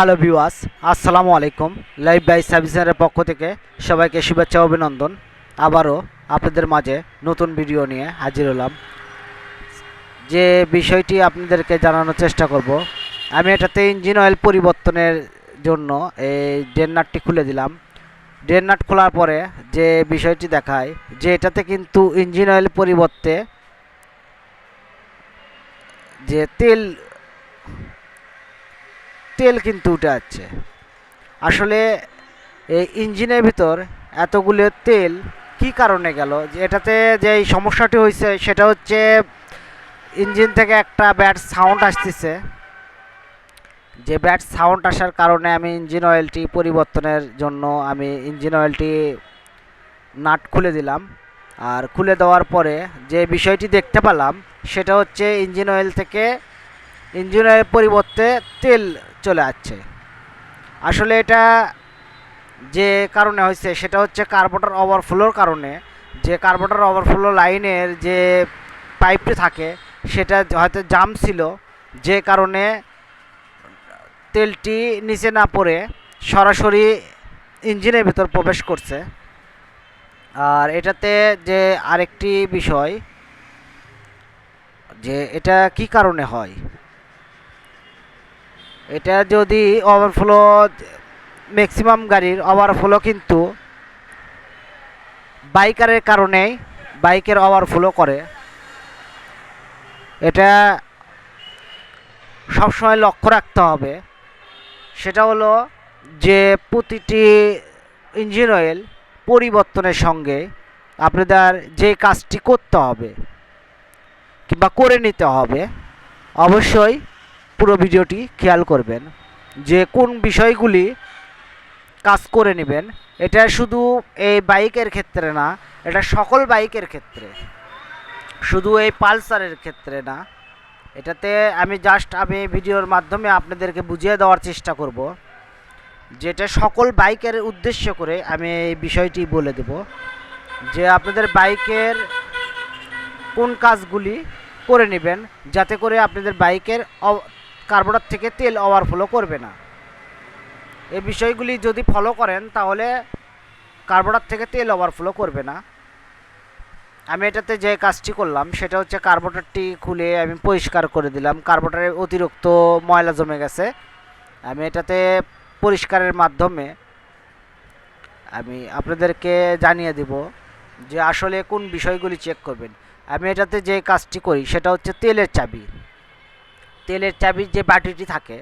Hello viewers, আসসালামু আলাইকুম। Live by সার্ভিসের পক্ষ থেকে সবাইকে শুভেচ্ছা অভিনন্দন। আবারও আপনাদের মাঝে নতুন ভিডিও নিয়ে হাজির হলাম। যে বিষয়টি আপনাদেরকে জানানোর চেষ্টা করব, আমি এটাতে ইঞ্জিন অয়েল পরিবর্তনের জন্য এই ডেননাটটি খুলে দিলাম। ডেননাট খোলার পরে যে বিষয়টি দেখায়, যে এটাতে কিন্তু ইঞ্জিন অয়েল পরিবর্তে যে তেল তেল কিন্তু উঠে যাচ্ছে আসলে এই ইঞ্জিনের ভিতর এতগুলো তেল কি কারণে গেল? এটাতে যে সমস্যাটি হয়েছে সেটা হচ্ছে ইঞ্জিন থেকে একটা ব্যাড সাউন্ড আসতেছে। যে ব্যাড সাউন্ড আসার কারণে আমি ইঞ্জিন অয়েলটি পরিবর্তনের জন্য আমি ইঞ্জিন অয়েলটি নাট খুলে দিলাম। আর খুলে দেওয়ার পরে যে বিষয়টি দেখতে পেলাম সেটা হচ্ছে ইঞ্জিন অয়েল থেকে ইঞ্জিন অয়েল পরিবর্তে তেল চলে আসছে। আসলে এটা যে কারণে হয়েছে, সেটা হচ্ছে কার্বোটার ওভারফ্লোর কারণে। যে কার্বোটার ওভারফ্লো লাইনের যে পাইপটি থাকে, সেটা হয়তো জাম ছিল, যে কারণে তেলটি নিচে না পড়ে সরাসরি ইঞ্জিনের ভিতর প্রবেশ করছে। আর এটাতে যে আরেকটি বিষয়, যে এটা কি কারণে হয়? এটা যদি ওভারফ্লো ম্যাক্সিমাম গাড়ির ওভারফ্লো কিন্তু বাইকারের কারণেই বাইকের ওভারফ্লো করে। এটা সবসময় লক্ষ্য রাখতে হবে। সেটা হলো যে প্রতিটি ইঞ্জিন অয়েল পরিবর্তনের সঙ্গে আপনাদের যে কাজটি করতে হবে কিংবা করে নিতে হবে, অবশ্যই পুরো ভিডিওটি খেয়াল করবেন যে কোন বিষয়গুলি কাজ করে নেবেন। এটা শুধু এই বাইকের ক্ষেত্রে না, এটা সকল বাইকের ক্ষেত্রে। শুধু এই পালসারের ক্ষেত্রে না। এটাতে আমি জাস্ট আমি ভিডিওর মাধ্যমে আপনাদেরকে বুঝিয়ে দেওয়ার চেষ্টা করব যেটা সকল বাইকের উদ্দেশ্য করে আমি এই বিষয়টি বলে দেব যে আপনাদের বাইকের কোন কাজগুলি করে নেবেন যাতে করে আপনাদের বাইকের কার্বোরেটর থেকে তেল ওভারফ্লো করবে না। এই বিষয়গুলি যদি ফলো করেন, তাহলে কার্বোরেটর থেকে তেল ওভারফ্লো করবে না। আমি এটাতে যে কাজটি করলাম, সেটা হচ্ছে কার্বোরেটরটি খুলে আমি পরিষ্কার করে দিলাম। কার্বোরেটরে অতিরিক্ত ময়লা জমে গেছে। আমি এটাতে পরিষ্কারের মাধ্যমে আমি আপনাদেরকে জানিয়ে দেব যে আসলে কোন বিষয়গুলি চেক করবেন। আমি এটাতে যে কাজটি করি, সেটা হচ্ছে তেলের চাবি। তেলের চাবির যে বাটিটি থাকে,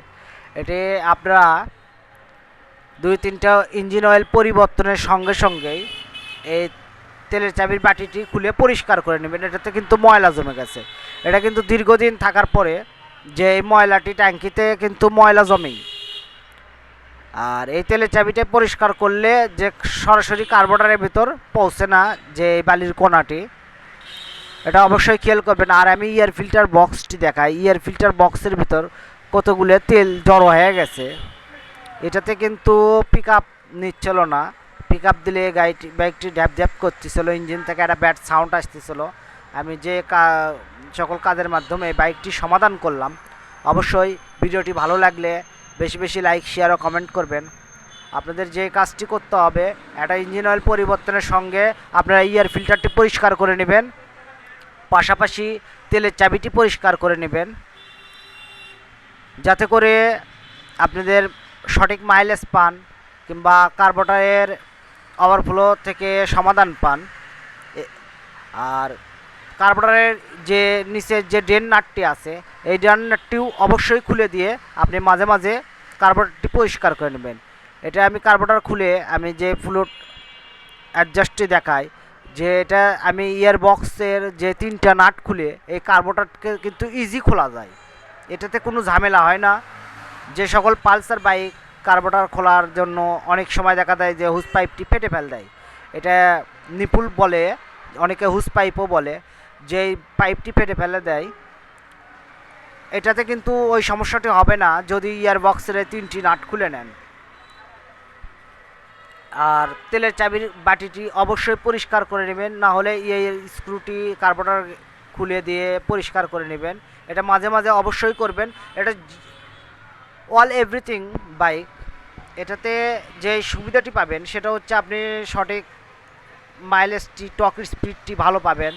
এটি আপনারা দুই তিনটা ইঞ্জিন অয়েল পরিবর্তনের সঙ্গে সঙ্গেই এই তেলের চাবির বাটিটি খুলে পরিষ্কার করে নেবেন। এটাতে কিন্তু ময়লা জমে গেছে। এটা কিন্তু দীর্ঘদিন থাকার পরে যে এই ময়লাটি ট্যাঙ্কিতে কিন্তু ময়লা জমেই। আর এই তেলের চাবিটা পরিষ্কার করলে যে সরাসরি কার্বোটারের ভিতর পৌঁছে না যে এই বালির কোনাটি এটা অবশ্যই খেয়াল করবেন। আর আমি ইয়ার ফিল্টার বক্সটি দেখাই। ইয়ার ফিল্টার বক্সের ভিতর কতগুলো তেল জড়ো হয়ে গেছে। এটাতে কিন্তু পিক আপ নিচ্ছিল না। পিক আপ দিলে গাড়িটি বাইকটি ড্যাপ ড্যাপ করতেছিল ইঞ্জিন থেকে একটা ব্যাড সাউন্ড আসতেছিল। আমি যে সকল কাজের মাধ্যমে বাইকটি সমাধান করলাম। অবশ্যই ভিডিওটি ভালো লাগলে বেশি বেশি লাইক শেয়ার ও কমেন্ট করবেন। আপনাদের যে কাজটি করতে হবে, একটা ইঞ্জিন অয়েল পরিবর্তনের সঙ্গে আপনারা ইয়ার ফিল্টারটি পরিষ্কার করে নেবেন। পাশাপাশি তেলের চাবিটি পরিষ্কার করে নেবেন। যাতে করে আপনাদের সঠিক মাইলেজ পান কিংবা কার্বোটারের ওভারফ্লো থেকে সমাধান পান। আর কার্বোটারের যে নিচের যে ড্রেন নাটটি আছে, এই ড্রেন নাটটিও অবশ্যই খুলে দিয়ে আপনি মাঝে মাঝে কার্বোটারটি পরিষ্কার করে নেবেন। এটা আমি কার্বোটার খুলে আমি যে ফ্লুট অ্যাডজাস্টটি দেখাই যে এটা আমি ইয়ার বক্সের যে তিনটা নাট খুলে, এই কার্বোটারকে কিন্তু ইজি খোলা যায়। এটাতে কোনো ঝামেলা হয় না। যে সকল পালসার বাইক কার্বোটার খোলার জন্য অনেক সময় দেখা দেয় যে হুস পাইপটি ফেটে ফেল দেয়। এটা নিপুল বলে, অনেকে হুস পাইপও বলে, যে পাইপটি ফেটে ফেলে দেয়। এটাতে কিন্তু ওই সমস্যাটি হবে না, যদি ইয়ার বক্সের তিনটি নাট খুলে নেন। আর তেলের চাবির বাটিটি অবশ্যই পরিষ্কার করে নেবেন, না হলে এই স্ক্রুটি, কার্বোটার খুলে দিয়ে পরিষ্কার করে নেবেন। এটা মাঝে মাঝে অবশ্যই করবেন। এটা অল এভরিথিং বাইক, এটাতে যে সুবিধাটি পাবেন সেটা হচ্ছে আপনি সঠিক মাইলেজটি, টক স্পিডটি ভালো পাবেন,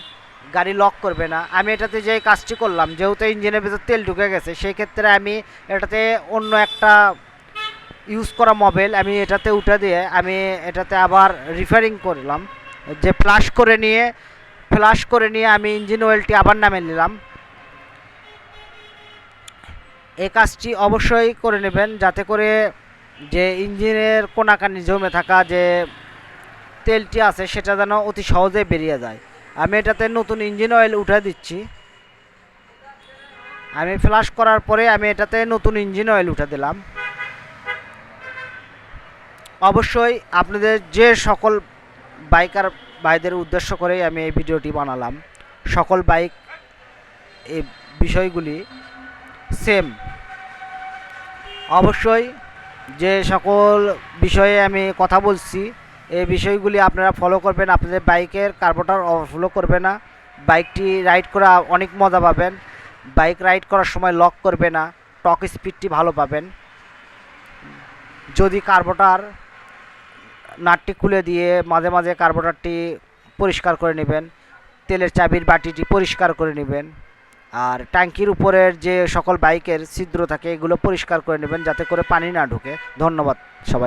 গাড়ি লক করবে না। আমি এটাতে যে কাজটি করলাম, যেহেতু ইঞ্জিনের ভিতর তেল ঢুকে গেছে, সেই ক্ষেত্রে আমি এটাতে অন্য একটা ইউজ করা মোবাইল আমি এটাতে উঠে দিয়ে আমি এটাতে আবার রিফারিং করলাম। যে ফ্লাশ করে নিয়ে ফ্লাশ করে নিয়ে আমি ইঞ্জিন অয়েলটি আবার নামে নিলাম। এই কাজটি অবশ্যই করে নেবেন, যাতে করে যে ইঞ্জিনের কোনাকানি জমে থাকা যে তেলটি আছে, সেটা যেন অতি সহজে বেরিয়ে যায়। আমি এটাতে নতুন ইঞ্জিন অয়েল উঠে দিচ্ছি। আমি ফ্লাশ করার পরে আমি এটাতে নতুন ইঞ্জিন অয়েল উঠে দিলাম। অবশ্যই আপনাদের যে সকল বাইকার ভাইদের উদ্দেশ্য করেই আমি এই ভিডিওটি বানালাম, সকল বাইক এই বিষয়গুলি সেম অবশ্যই যে সকল বিষয়ে আমি কথা বলছি, এই বিষয়গুলি আপনারা ফলো করবেন, আপনাদের বাইকের কার্বোটার ওভারফ্লো করবে না, বাইকটি রাইড করা অনেক মজা পাবেন, বাইক রাইড করার সময় লক করবে না টক স্পিডটি ভালো পাবেন। যদি কার্বোটার নাটটি খুলে দিয়ে মাঝে মাঝে কার্বোটারটি পরিষ্কার করে নেবেন, তেলের চাবির বাটিটি পরিষ্কার করে নেবেন, আর ট্যাঙ্কির উপরের যে সকল বাইকের ছিদ্র থাকে এগুলো পরিষ্কার করে নেবেন যাতে করে পানি না ঢুকে। ধন্যবাদ সবাই।